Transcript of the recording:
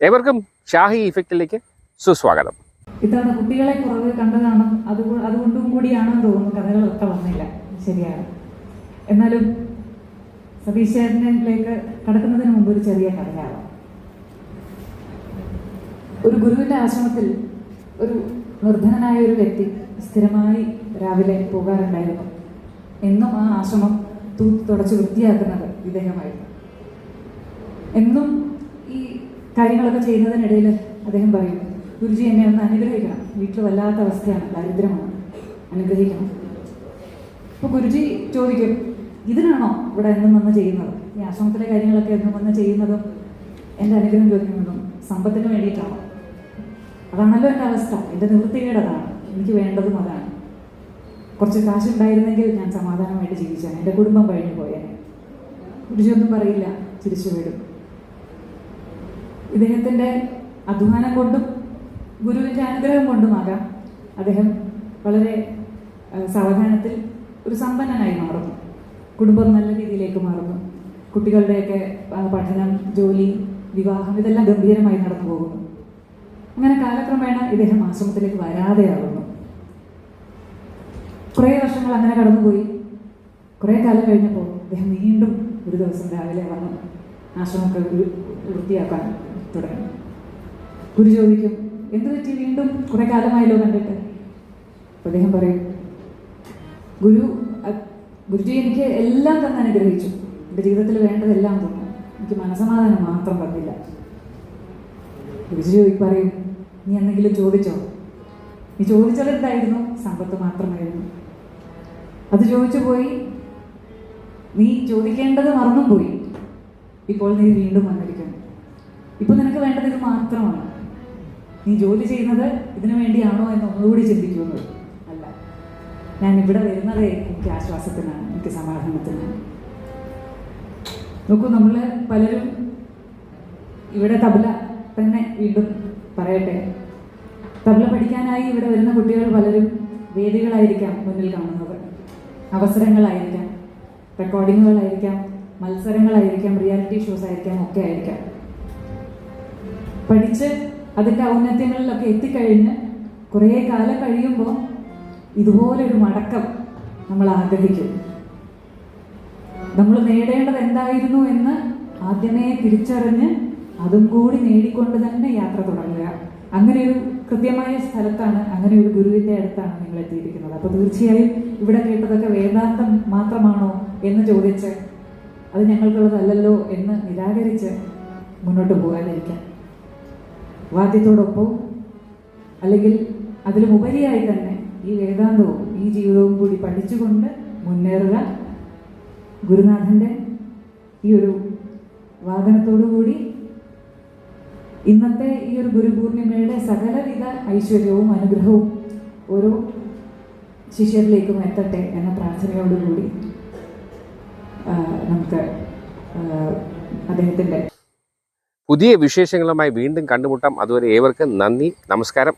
ഏവർക്കും ഷാഹി ഇഫക്റ്റിലേക്ക് സുസ്വാഗതം. ഇത്തവണ കുട്ടികളെ കുറവ് കണ്ടതാണ്. അത് അതുകൊണ്ടും കൂടിയാണെന്ന് തോന്നുന്നു. കഥകളൊക്കെ വന്നില്ല. ശരിയാണ്. എന്നാലും സതീഷ് ചേട്ടനിലേക്ക് കടക്കുന്നതിന് മുമ്പ് ഒരു ചെറിയ കഥയാണ്. ഒരു ഗുരുവിന്റെ ആശ്രമത്തിൽ ഒരു നിർധനനായ ഒരു വ്യക്തി സ്ഥിരമായി രാവിലെ പോകാറുണ്ടായിരുന്നു. എന്നും ആ ആശ്രമം തൂത്ത് തുടച്ച് വൃത്തിയാക്കുന്നത് ഇദ്ദേഹമായിരുന്നു. എന്നും ഈ കാര്യങ്ങളൊക്കെ ചെയ്യുന്നതിനിടയിൽ അദ്ദേഹം പറയും ഗുരുജി എന്നെ ഒന്ന് അനുഗ്രഹിക്കണം. വീട്ടിൽ വല്ലാത്ത അവസ്ഥയാണ് ദാരിദ്ര്യമാണ്. അനുഗ്രഹിക്കണം. അപ്പോൾ ഗുരുജി ചോദിക്കും ഇതിനാണോ ഇവിടെ എന്നും വന്ന് ചെയ്യുന്നത്? ഈ ആശ്രമത്തിലെ കാര്യങ്ങളൊക്കെ എന്നും വന്ന് ചെയ്യുന്നതും എന്റെ അനുഗ്രഹം ചോദിക്കുന്നതും സമ്പത്തിന് വേണ്ടിയിട്ടാണോ? അതാണല്ലോ എന്റെ അവസ്ഥ. എന്റെ നിവൃത്തികേട് അതാണ് എനിക്ക് വേണ്ടതും അതാണ്. കുറച്ച് കാശുണ്ടായിരുന്നെങ്കിൽ ഞാൻ സമാധാനമായിട്ട് ജീവിച്ചാണ് എന്റെ കുടുംബം കഴിഞ്ഞു പോയേനെ. ഗുരുജി ഒന്നും പറയില്ല തിരിച്ചു വീടും ഇദ്ദേഹത്തിന്റെ അധ്വാനം കൊണ്ടും ഗുരുവിന്റെ അനുഗ്രഹം കൊണ്ടുമാകാം അദ്ദേഹം വളരെ സാവധാനത്തിൽ ഒരു സമ്പന്നനായി മാറുന്നു. കുടുംബം നല്ല രീതിയിലേക്ക് മാറുന്നു. കുട്ടികളുടെയൊക്കെ പഠനം ജോലി വിവാഹം ഇതെല്ലാം ഗംഭീരമായി നടന്നു പോകുന്നു. അങ്ങനെ കാലക്രമേണ ഇദ്ദേഹം ആശ്രമത്തിലേക്ക് വരാതെയാകുന്നു കുറേ വർഷങ്ങൾ അങ്ങനെ കടന്നുപോയി. കുറേ കാലം കഴിഞ്ഞപ്പോൾ അദ്ദേഹം വീണ്ടും ഒരു ദിവസം രാവിലെ വന്നു ആശ്രമമൊക്കെ വൃത്തിയാക്കാൻ തുടങ്ങി. ഗുരു ചോദിക്കും എന്ത് പറ്റി വീണ്ടും? കുറെ കാലമായല്ലോ കണ്ടിട്ട്. അപ്പോൾ അദ്ദേഹം പറയും ഗുരു ഗുരുജി എനിക്ക് എല്ലാം തന്നെ അനുഗ്രഹിച്ചു. എന്റെ ജീവിതത്തിൽ വേണ്ടതെല്ലാം തന്നു. എനിക്ക് മനസമാധാനം മാത്രം പറഞ്ഞില്ല ഗുരുജി പറയും നീ എന്തെങ്കിലും ചോദിച്ചോ? നീ ചോദിച്ചത് എന്തായിരുന്നു? സമ്പത്ത് മാത്രമായിരുന്നു. അത് ചോദിച്ചു പോയി. നീ ചോദിക്കേണ്ടത് മറന്നും പോയി. ഇപ്പോൾ നീ വീണ്ടും വന്നിരിക്കുന്നു. ഇപ്പോൾ നിനക്ക് വേണ്ടത് ഇത് മാത്രമാണ്. നീ ജോലി ചെയ്യുന്നത് ഇതിനു വേണ്ടിയാണോ എന്ന് ഒന്നുകൂടി ചിന്തിക്കുന്നത് അല്ല. ഞാൻ ഇവിടെ വരുന്നതേ എനിക്ക് ആശ്വാസത്തിനാണ് എനിക്ക് സമാധാനത്തിനാണ്. നോക്കൂ നമ്മൾ പലരും ഇവിടെ തബല തന്നെ വീണ്ടും പറയട്ടെ. തബല പഠിക്കാനായി ഇവിടെ വരുന്ന കുട്ടികൾ പലരും വേദികളായിരിക്കാം മുന്നിൽ കാണുന്നത്. അവസരങ്ങളായിരിക്കാം റെക്കോർഡിങ്ങുകളായിരിക്കാം മത്സരങ്ങളായിരിക്കാം റിയാലിറ്റി ഷോസ് ആയിരിക്കാം ഒക്കെ ആയിരിക്കാം. പഠിച്ച് അതിന്റെ ഔന്നത്യങ്ങളിലൊക്കെ എത്തിക്കഴിഞ്ഞ് കുറേ കാലം കഴിയുമ്പോൾ ഇതുപോലൊരു മടക്കം നമ്മൾ ആഗ്രഹിക്കും. നമ്മൾ നേടേണ്ടത് എന്തായിരുന്നു എന്ന് ആദ്യമേ തിരിച്ചറിഞ്ഞ് അതും കൂടി നേടിക്കൊണ്ട് തന്നെ യാത്ര തുടങ്ങുക. അങ്ങനെ ഒരു കൃത്യമായ സ്ഥലത്താണ് അങ്ങനെ ഒരു ഗുരുവിന്റെ അടുത്താണ് നിങ്ങൾ എത്തിയിരിക്കുന്നത്. അപ്പോൾ തീർച്ചയായും ഇവിടെ കേട്ടതൊക്കെ വേദാന്തം മാത്രമാണോ എന്ന് ചോദിച്ച് അത് ഞങ്ങൾക്കുള്ളതല്ലല്ലോ എന്ന് നിരാകരിച്ച് മുന്നോട്ട് പോകാതിരിക്കാം വാദ്യത്തോടൊപ്പം അല്ലെങ്കിൽ അതിലുമുപരിയായി തന്നെ ഈ വേദാന്തവും ഈ ജീവിതവും കൂടി പഠിച്ചുകൊണ്ട് മുന്നേറുക. ഗുരുനാഥന്റെ ഈ ഒരു വാദനത്തോടുകൂടി ഇന്നത്തെ ഈ ഒരു ഗുരുപൂർണിമയുടെ സകലവിധ ഐശ്വര്യവും അനുഗ്രഹവും ഓരോ ശിഷ്യരിലേക്കും എത്തട്ടെ എന്ന പ്രാർത്ഥനയോടുകൂടി നമുക്ക് അദ്ദേഹത്തിന്റെ പുതിയ വിശേഷങ്ങളുമായി വീണ്ടും കണ്ടുമുട്ടാം. അതുവരെ ഏവർക്കും നന്ദി നമസ്കാരം.